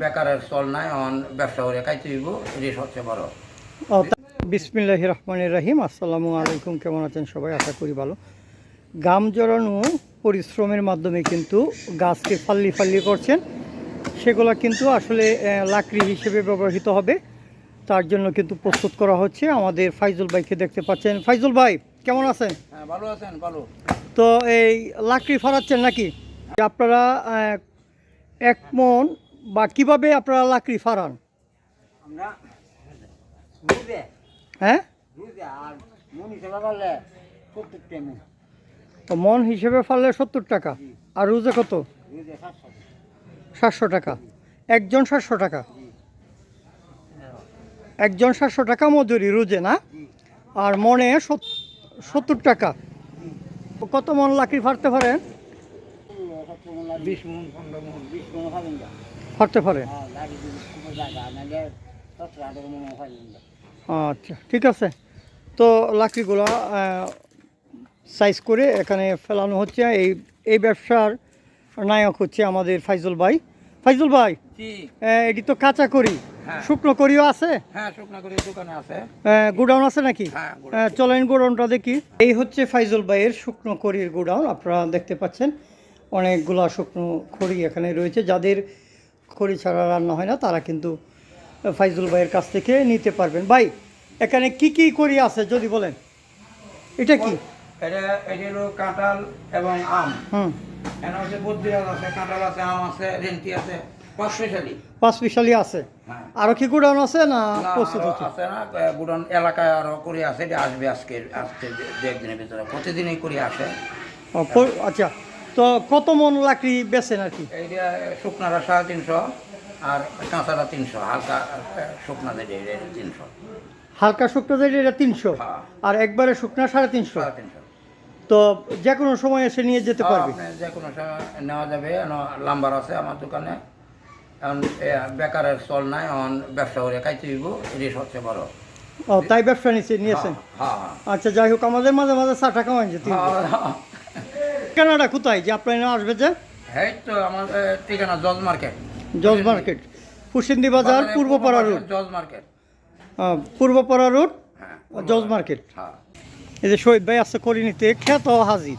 বেকারের চল নাই অন ব্যবসা করে খাইতে হইব এটি সবচেয়ে বড়। বিসমিল্লাহ রহমান রাহিম আসসালামু আলাইকুম কেমন আছেন সবাই? আশা করি ভালো। গাম জড়ানো পরিশ্রমের মাধ্যমে কিন্তু গাছকে ফাল্লি ফাল্লি করছেন। সেগুলো কিন্তু আসলে লাকড়ি হিসেবে ব্যবহৃত হবে। তার জন্য কিন্তু প্রস্তুত করা হচ্ছে আমাদের ফাইজুল ভাইকে দেখতে পাচ্ছেন। ফাইজুল ভাই কেমন আছেন? হ্যাঁ ভালো আছেন ভালো। তো এই লাকড়ি ফাড়াচ্ছেন নাকি? আপনারা এক মন বা কীভাবে আপনারা লাকড়ি রুদে হ্যাঁ? তো মন হিসেবে ফাললে সত্তর টাকা। আর রোজে কত? সাতশো সাতশো টাকা। একজন সাতশো টাকা? একজন সাতশো টাকা মজুরি রোজে না? আর মনে সত্তর টাকা। কত মন লাকড়ি ফাড়তে পারেন? বিশ মন পনেরো মন। বিশ মন ফাড়তে পারেন হ্যাঁ আচ্ছা ঠিক আছে। তো লাকড়িগুলো সাইজ করে এখানে ফেলানো হচ্ছে। এই এই ব্যবসার নায়ক হচ্ছে আমাদের ফাইজুল ভাই। ফাইজুল ভাই এটি তো কাঁচা করি হ্যাঁ। শুকনো করিও আছে? হ্যাঁ গোডাউন আছে নাকি? চলেন গোডাউনটা দেখি। এই হচ্ছে ফাইজুল ভাইয়ের শুকনো খড়ির গোডাউন। আপনারা দেখতে পাচ্ছেন অনেকগুলা শুকনো খড়ি এখানে রয়েছে। যাদের খড়ি ছাড়া রান্না হয় না তারা কিন্তু ফাইজুল ভাইয়ের কাছ থেকে নিতে পারবেন। ভাই এখানে কি কি করি আছে যদি বলেন? এটা কি? এটা এটি হলো কাঁঠাল এবং আম। হুম। এখানে হচ্ছে বদ্রিরাজ আছে কাঁঠাল আছে আম আছে রেন্টি আছে হ্যাঁ। আরও কি গোডাউন আছে না প্রস্তুত হচ্ছে? আছে না বুড়ন এলাকায় আরও করে আছে এটা আসবে আজকে আজকে দু একদিনের ভিতরে। প্রতিদিনই করে আসে। আচ্ছা তো কত মন লাকড়ি বেচেন আর কি? এইটা শুকনারা সাড়ে তিনশো আর কাঁচারা তিনশো হালকা শুকনা যেটা তিনশো। হালকা শুকনো যেটা এটা তিনশো? হ্যাঁ। আর একবারে শুকনা সাড়ে তিনশো? সাড়ে তিনশো। তো যে কোনো সময় এসে নিয়ে যেতে পারবে? যে কোনো সময় নেওয়া যাবে লাম্বার আছে আমার দোকানে। এখন বেকারের চল নাই এখন ব্যবসা করে খাইতে হইব এটি সবচেয়ে বড়। ও তাই ব্যবসা নিয়েছেন? হ্যাঁ হ্যাঁ। আচ্ছা যাই হোক আমাদের মাঝে মাঝে চা টাকা হয় যেতে কেনাডা কোথায়? যে আপনার আসবে যে? এই তো আমার ঠিকানা জজ মার্কেট। জজ মার্কেট। ফুসিন্দি বাজার পূর্বপাড়া রোড। জজ মার্কেট। পূর্বপাড়া রোড? হ্যাঁ জজ মার্কেট। হ্যাঁ। এই যে শহীদ ভাই আছে করিনিতে খ্যাত হাজির।